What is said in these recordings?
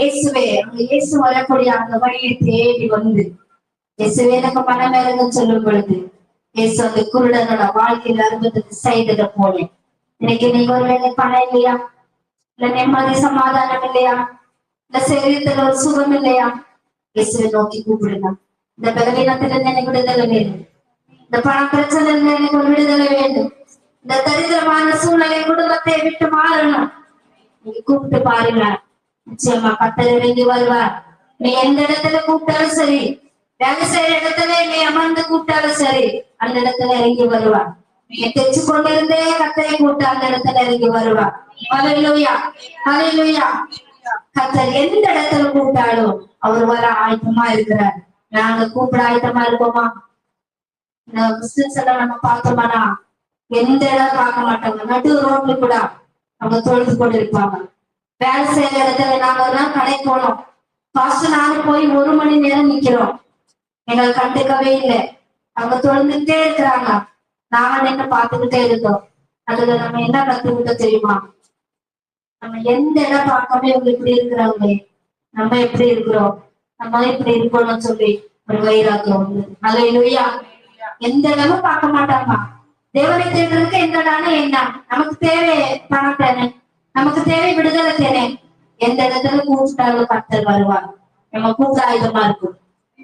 இயேசுவே அங்க இயேசு வரக்கூடிய அந்த வழியை தேடி வந்து இயேசுவே எனக்கு பணம் இறங்க சொல்லும் பொழுது இயேசு அந்த குருடனோட வாழ்க்கையில அற்புதத்தை செய்தத போல. இன்னைக்கு நீங்க ஒருவேளை பணம் இல்லையா? இல்ல நிம்மதி சமாதானம் இல்லையா? இல்ல சரீரத்துல ஒரு சுகம் இல்லையா? இயேசுவை நோக்கி கூப்பிடுங்க. இந்த பலவீனத்துல இருந்து எனக்கு விடுதலை வேணும் இந்த பண பிரச்சனை இருந்து எனக்கு ஒரு விடுதலை வேண்டும். இந்த தரித்திரமான சூழ்நிலை குடும்பத்தை விட்டு மாறணும் நீங்க கூப்பிட்டு பாருங்க. நிச்சயமா கத்தல் இறங்கி வருவார். நீ எந்த இடத்துல கூப்பிட்டாலும் சரி வேலை செய்யற இடத்துல நீ அமர்ந்து கூப்பிட்டாலும் சரி அந்த இடத்துல இறங்கி வருவார். நீ தைச்சு கொண்டிருந்தே கத்தரை கூப்பிட்டு அந்த இடத்துல இறங்கி வருவார். அலையிலுயா அலையிலுயா கத்தர் எந்த இடத்துல கூப்பிட்டாலும் அவர் வர ஆயத்தமா இருக்கிறார். நாங்க கூப்பிட ஆயத்தமா இருக்கோமா இந்த எல்லாம் நம்ம பார்த்தோம்னா எந்த இடம் பார்க்க மாட்டாங்க. நடு ரோட்ல கூட அவங்க தொழுது கொண்டு இருப்பாங்க வேலை செய்யற இடத்துல நாங்க ஒரு நாள் கடை போனோம். ஃபர்ஸ்ட் நாங்க போய் ஒரு மணி நேரம் நிக்கிறோம். எங்களை கண்டுக்கவே இல்லை. அவங்க தொழுந்துட்டே இருக்கிறாங்க. நாங்க நின்று பார்த்துக்கிட்டே இருந்தோம். அதுல நம்ம என்ன கத்துக்கிட்ட தெரியுமா? நம்ம எந்த இடம் பார்க்காம இவங்க இப்படி இருக்கிறாங்களே. நம்ம எப்படி இருக்கிறோம்? நம்ம இப்படி இருக்கணும்னு சொல்லி ஒரு வைராக்கியம் வந்து இல்லையா எந்த இடமும் பார்க்க மாட்டாங்க. தேவனை தேடுறதுக்கு எந்த இடம் என்ன? நமக்கு தேவை பணம் தானே. நமக்கு தேவை விடுதலை தானே எந்த இடத்துல கூப்பிட்டாலும் கத்தர் வருவார் நம்ம கூட்ட ஆயுதமா இருக்கும்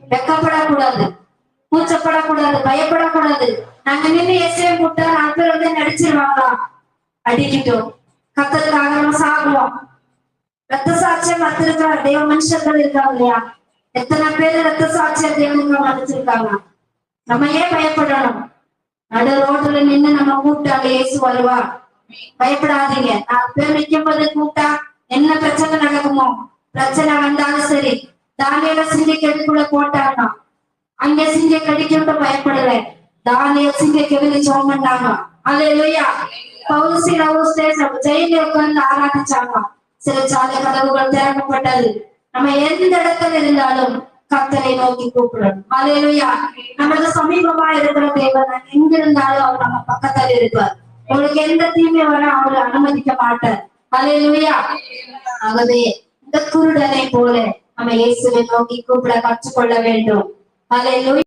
வெக்கப்படக்கூடாது கூச்சப்படக்கூடாது பயப்படக்கூடாது நாங்க நின்று எஸ்ஏ கூப்பிட்டா நாலு பேர் வந்து நடிச்சிருவாங்களா அடிக்கிட்டோம் கத்தருக்காக நம்ம சாகுவோம் ரத்த சாட்சியம் வச்சிருக்கிற தேவ மனுஷர்கள் இருக்காங்க இல்லையா எத்தனை பேர் ரத்த சாட்சியம் தேவனுக்கு வச்சிருக்காங்க நம்ம ஏன் பயப்படணும் நடு ரோட்டுல நின்னு நம்ம கூப்பிட்டாங்க இயேசு வருவா பயப்படாதீங்க. நான் பேர் போது கூப்பிட்டா என்ன பிரச்சனை நடக்குமோ பிரச்சனை வந்தாலும் சரி தானியல சிங்க கெடுக்குள்ள போட்டாங்க அங்க சிங்க கடிக்கிட்டு பயப்படல தானிய சிங்க கெடுக்கு ஜோம் பண்ணாங்க அல்லேலூயா பவுசி லவ் ஜெயில உட்கார்ந்து ஆராதிச்சாங்க சிறைச்சாலை கதவுகள் திறக்கப்பட்டது. நம்ம எந்த இடத்துல இருந்தாலும் கத்தரை நோக்கி கூப்பிடணும். அலையிலுயா நமக்கு சமீபமா இருக்கிற தேவன் எங்க இருந்தாலும் அவர் நம்ம பக்கத்துல இருக்கிறார் உங்களுக்கு எந்த தீமை வர அவர் அனுமதிக்க மாட்டார். அலையிலுயா ஆகவே இந்த குருடனை போல நம்ம இயேசுவை நோக்கி கூப்பிட கற்றுக்கொள்ள வேண்டும். அலையிலுயா